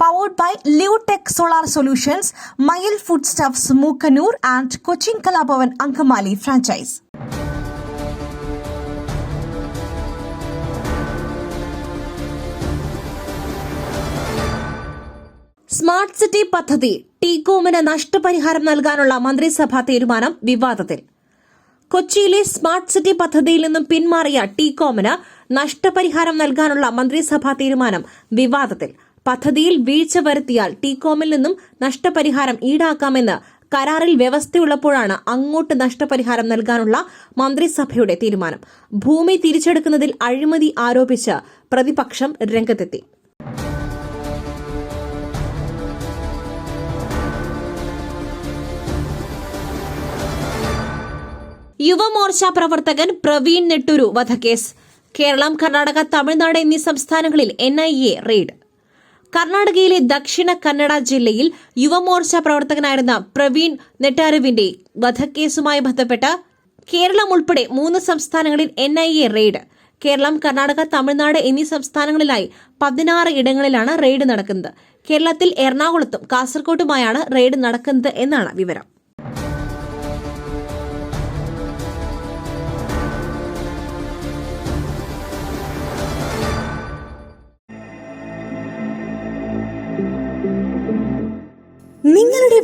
Powered by Leotech solar solutions Mayil food stuffs Mookkannoor and Cochin Kalabhavan Angamaly franchise smart city പദ്ധതി ടീകോമിന് നഷ്ടപരിഹാരം നൽകാനുള്ള മന്ത്രിസഭാ തീരുമാനം വിവാദത്തിൽ. കൊച്ചിയിലെ സ്മാർട്ട് സിറ്റി പദ്ധതിയിൽ നിന്നും പിന്മാറിയ ടീകോമിന് നഷ്ടപരിഹാരം നൽകാനുള്ള മന്ത്രിസഭാ തീരുമാനം വിവാദത്തിൽ. പദ്ധതിയിൽ വീഴ്ച വരുത്തിയാൽ ടീകോമിൽ നിന്നും നഷ്ടപരിഹാരം ഈടാക്കാമെന്ന് കരാറിൽ വ്യവസ്ഥയുള്ളപ്പോഴാണ് അങ്ങോട്ട് നഷ്ടപരിഹാരം നൽകാനുള്ള മന്ത്രിസഭയുടെ തീരുമാനം. ഭൂമി തിരിച്ചെടുക്കുന്നതിൽ അഴിമതി ആരോപിച്ച് പ്രതിപക്ഷം രംഗത്തെത്തി. യുവമോർച്ച പ്രവർത്തകൻ പ്രവീൺ നെട്ടൂരു വധക്കേസ്. കേരളം കർണാടക തമിഴ്നാട് എന്നീ സംസ്ഥാനങ്ങളിൽ എൻ ഐ എ റെയ്ഡ്. കർണാടകയിലെ ദക്ഷിണ കന്നഡ ജില്ലയിൽ യുവമോർച്ച പ്രവർത്തകനായിരുന്ന പ്രവീൺ നെട്ടാരുവിന്റെ വധക്കേസുമായി ബന്ധപ്പെട്ട് കേരളം ഉൾപ്പെടെ മൂന്ന് സംസ്ഥാനങ്ങളിൽ N I A raid. Keralam Karnataka Tamil Nadu എന്നീ സംസ്ഥാനങ്ങളിലായി പതിനാറ് ഇടങ്ങളിലാണ് റെയ്ഡ് നടക്കുന്നത്. കേരളത്തിൽ എറണാകുളത്തും കാസർകോട്ടുമായാണ് റെയ്ഡ് നടക്കുന്നത് എന്നാണ് വിവരം.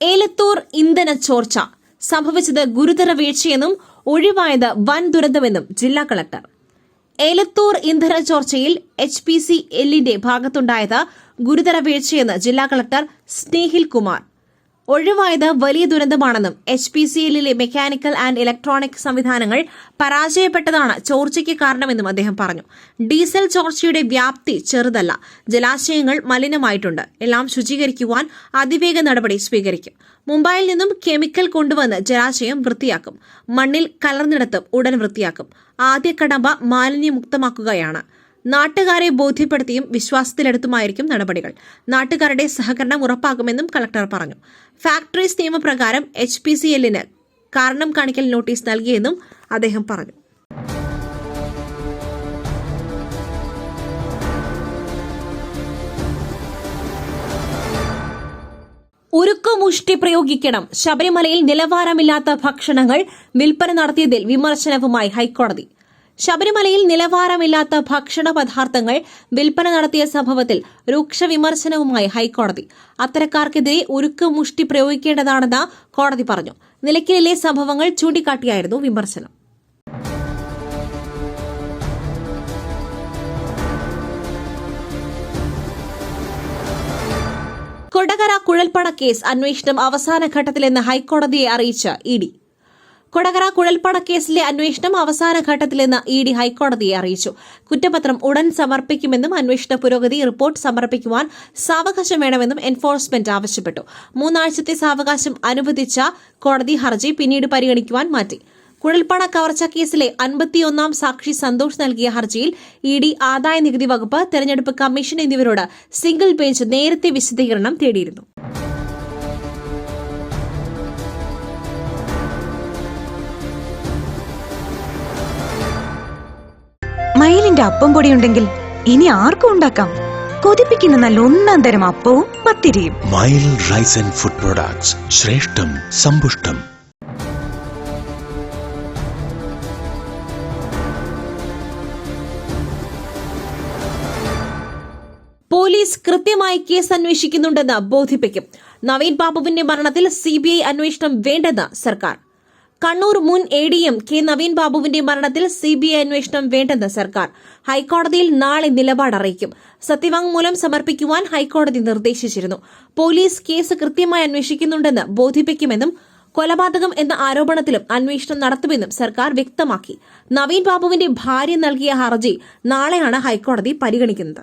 Elathur ഇന്ധന ചോർച്ച സംഭവിച്ചത് ഗുരുതര വീഴ്ചയെന്നും ഒഴിവായത് വൻ ദുരന്തമെന്നും ജില്ലാ കളക്ടർ. ഏലത്തൂർ ഇന്ധന ചോർച്ചയിൽ എച്ച് പി സി എല്ലിന്റെ ഭാഗത്തുണ്ടായത് ഗുരുതര വീഴ്ചയെന്ന് ജില്ലാ കളക്ടർ സ്നേഹിൽ കുമാർ ഒഴിവായത് വലിയ ദുരന്തമാണെന്നും എച്ച് പി സി എല്ലിലെ മെക്കാനിക്കൽ ആൻഡ് ഇലക്ട്രോണിക് സംവിധാനങ്ങൾ പരാജയപ്പെട്ടതാണ് ചോർച്ചയ്ക്ക് കാരണമെന്നും അദ്ദേഹം പറഞ്ഞു. ഡീസൽ ചോർച്ചയുടെ വ്യാപ്തി ചെറുതല്ല. ജലാശയങ്ങൾ മലിനമായിട്ടുണ്ട്. എല്ലാം ശുചീകരിക്കുവാൻ അതിവേഗ നടപടി സ്വീകരിക്കും. മുംബൈയിൽ നിന്നും കെമിക്കൽ കൊണ്ടുവന്ന് ജലാശയം വൃത്തിയാക്കും. മണ്ണിൽ കലർന്നിടത്തും ഉടൻ വൃത്തിയാക്കും. ആദ്യ കടമ്പ മാലിന്യമുക്തമാക്കുകയാണ്. നാട്ടുകാരെ ബോധ്യപ്പെടുത്തിയും വിശ്വാസത്തിലെടുത്തുമായിരിക്കും നടപടികൾ. നാട്ടുകാരുടെ സഹകരണം ഉറപ്പാക്കുമെന്നും കളക്ടർ പറഞ്ഞു. ഫാക്ടറീസ് നിയമപ്രകാരം എച്ച് പി സി എല്ലിന് കാരണം കാണിക്കൽ നോട്ടീസ് നൽകിയെന്നും അദ്ദേഹം പറഞ്ഞു. ഉരുക്കുമുഷ്ടി പ്രയോഗിക്കണം. ശബരിമലയിൽ നിലവാരമില്ലാത്ത ഭക്ഷണങ്ങൾ വിൽപ്പന നടത്തിയതിൽ വിമർശനവുമായി ഹൈക്കോടതി. ശബരിമലയിൽ നിലവാരമില്ലാത്ത ഭക്ഷണ പദാർത്ഥങ്ങൾ വിൽപ്പന നടത്തിയ സംഭവത്തിൽ രൂക്ഷ വിമർശനവുമായി ഹൈക്കോടതി. അത്തരക്കാർക്കെതിരെ ഉരുക്ക് മുഷ്ടി പ്രയോഗിക്കേണ്ടതാണെന്ന് കോടതി പറഞ്ഞു. നിലയ്ക്കലിലെ സംഭവങ്ങൾ ചൂണ്ടിക്കാട്ടിയായിരുന്നു വിമർശനം. കൊടകര കുഴൽപ്പണ കേസ് അന്വേഷണം അവസാന ഘട്ടത്തിലെന്ന് ഹൈക്കോടതിയെ അറിയിച്ച ഇ ഡി. കൊടകര കുഴൽപ്പണ കേസിലെ അന്വേഷണം അവസാന ഘട്ടത്തിലെന്ന് ഇ ഡി ഹൈക്കോടതിയെ അറിയിച്ചു. കുറ്റപത്രം ഉടൻ സമർപ്പിക്കുമെന്നും അന്വേഷണ പുരോഗതി റിപ്പോർട്ട് സമർപ്പിക്കുവാൻ സാവകാശം വേണമെന്നും എൻഫോഴ്സ്മെന്റ് ആവശ്യപ്പെട്ടു. മൂന്നാഴ്ചത്തെ സാവകാശം അനുവദിച്ച കോടതി ഹർജി പിന്നീട് പരിഗണിക്കുവാൻ മാറ്റി. കുഴൽപ്പണ കവർച്ച കേസിലെ അൻപത്തിയൊന്നാം സാക്ഷി സന്തോഷ് നൽകിയ ഹർജിയിൽ ഇ ഡി ആദായ നികുതി വകുപ്പ് തെരഞ്ഞെടുപ്പ് കമ്മീഷൻ എന്നിവരോട് സിംഗിൾ ബെഞ്ച് നേരത്തെ വിശദീകരണം തേടിയിരുന്നു. മയിലിന്റെ അപ്പം പൊടി ഉണ്ടെങ്കിൽ ഇനി ആർക്കും ഉണ്ടാക്കാം. കൊതിപ്പിക്കുന്ന നല്ല ഒന്നാം തരം അപ്പവും പത്തിരിയും. Mile rice and food products ശ്രേഷ്ഠം സമ്പുഷ്ടം. പോലീസ് കൃത്യമായി കേസ് അന്വേഷിക്കുന്നുണ്ടെന്ന് ബോധിപ്പിക്കും. നവീൻ ബാബുവിന്റെ മരണത്തിൽ സിബിഐ അന്വേഷണം വേണ്ടെന്ന് സർക്കാർ. കണ്ണൂർ മുൻ A D M K Naveen ബാബുവിന്റെ മരണത്തിൽ സി ബി ഐ അന്വേഷണം വേണ്ടെന്ന് സർക്കാർ. ഹൈക്കോടതിയിൽ നാളെ നിലപാട് അറിയിക്കും. സത്യവാങ്മൂലം സമർപ്പിക്കുവാൻ ഹൈക്കോടതി നിർദ്ദേശിച്ചിരുന്നു. പോലീസ് കേസ് കൃത്യമായി അന്വേഷിക്കുന്നുണ്ടെന്ന് ബോധിപ്പിക്കുമെന്നും കൊലപാതകം എന്ന ആരോപണത്തിലും അന്വേഷണം നടത്തുമെന്നും സർക്കാർ വ്യക്തമാക്കി. നവീൻ ബാബുവിന്റെ ഭാര്യ നൽകിയ ഹർജി നാളെയാണ് ഹൈക്കോടതി പരിഗണിക്കുന്നത്.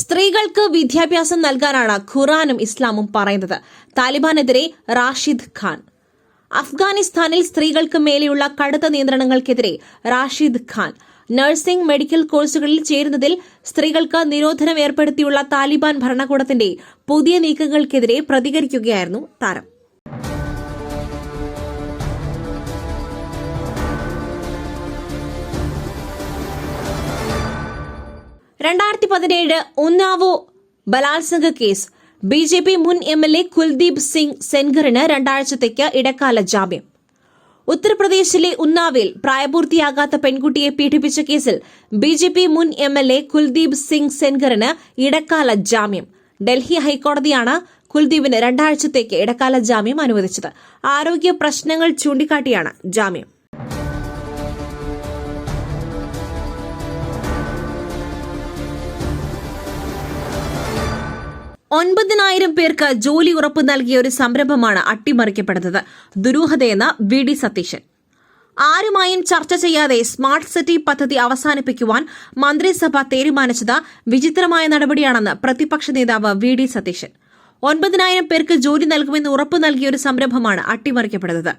സ്ത്രീകൾക്ക് വിദ്യാഭ്യാസം നൽകാനാണ് ഖുറാനും ഇസ്ലാമും പറയുന്നത്. താലിബാനെതിരെ റാഷിദ് ഖാൻ. അഫ്ഗാനിസ്ഥാനിൽ സ്ത്രീകൾക്ക് മേലെയുള്ള കടുത്ത നിയന്ത്രണങ്ങൾക്കെതിരെ റാഷിദ് ഖാൻ. നഴ്സിംഗ് മെഡിക്കൽ കോഴ്സുകളിൽ ചേരുന്നതിൽ സ്ത്രീകൾക്ക് നിരോധനം ഏർപ്പെടുത്തിയുള്ള താലിബാൻ ഭരണകൂടത്തിന്റെ പുതിയ നീക്കങ്ങൾക്കെതിരെ പ്രതികരിക്കുകയായിരുന്നു താരം. രണ്ടായിരത്തി പതിനേഴ് ഉന്നാവോ ബലാത്സംഗ കേസ്. ബി ജെ പി മുൻ M L A Kuldeep Singh സെൻഗറിന് രണ്ടാഴ്ചത്തേക്ക് ഇടക്കാല ജാമ്യം. ഉത്തർപ്രദേശിലെ ഉന്നാവിൽ പ്രായപൂർത്തിയാകാത്ത പെൺകുട്ടിയെ പീഡിപ്പിച്ച കേസിൽ ബി ജെ പി മുൻ M L A Kuldeep Singh സെൻഗറിന് ഇടക്കാല ജാമ്യം. ഡൽഹി ഹൈക്കോടതിയാണ് കുൽദീപിന് രണ്ടാഴ്ചത്തേക്ക് ഇടക്കാല ജാമ്യം അനുവദിച്ചത്. ആരോഗ്യ പ്രശ്നങ്ങൾ ചൂണ്ടിക്കാട്ടിയാണ് ജാമ്യം. ഒൻപതിനായിരം പേർക്ക് ജോലി ഉറപ്പ് നൽകിയ ഒരു സംരംഭമാണ് അട്ടിമറിക്കപ്പെടുന്നത്. ദുരൂഹതയെന്ന് വി ഡി സതീശൻ. ആരുമായും ചർച്ച ചെയ്യാതെ സ്മാർട്ട് സിറ്റി പദ്ധതി അവസാനിപ്പിക്കുവാൻ മന്ത്രിസഭ തീരുമാനിച്ചത് വിചിത്രമായ നടപടിയാണെന്ന് പ്രതിപക്ഷ നേതാവ് വി ഡി സതീശൻ. ഒൻപതിനായിരം പേർക്ക് ജോലി നൽകുമെന്ന് ഉറപ്പ് നൽകിയ ഒരു സംരംഭമാണ് അട്ടിമറിക്കപ്പെടുന്നത്.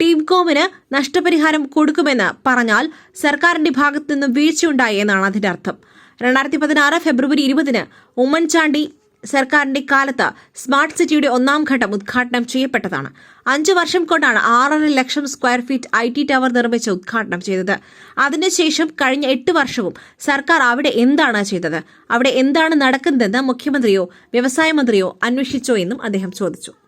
ടീംകോമിന് നഷ്ടപരിഹാരം കൊടുക്കുമെന്ന് പറഞ്ഞാൽ സർക്കാരിന്റെ ഭാഗത്തുനിന്ന് വീഴ്ചയുണ്ടായി എന്നാണ് അതിന്റെ അർത്ഥം. രണ്ടായിരത്തി പതിനാറ് ഫെബ്രുവരി ഇരുപതിന് ഉമ്മൻചാണ്ടി സർക്കാരിന്റെ കാലത്ത് സ്മാർട്ട് സിറ്റിയുടെ ഒന്നാം ഘട്ടം ഉദ്ഘാടനം ചെയ്യപ്പെട്ടതാണ്. അഞ്ചു വർഷം കൊണ്ടാണ് ആറര ലക്ഷം square feet I T tower നിർമ്മിച്ച് ഉദ്ഘാടനം ചെയ്തത്. അതിനുശേഷം കഴിഞ്ഞ എട്ട് വർഷവും സർക്കാർ അവിടെ എന്താണ് ചെയ്തത്? അവിടെ എന്താണ് നടക്കുന്നതെന്ന് മുഖ്യമന്ത്രിയോ വ്യവസായ മന്ത്രിയോ അന്വേഷിച്ചോ എന്നും അദ്ദേഹം ചോദിച്ചു.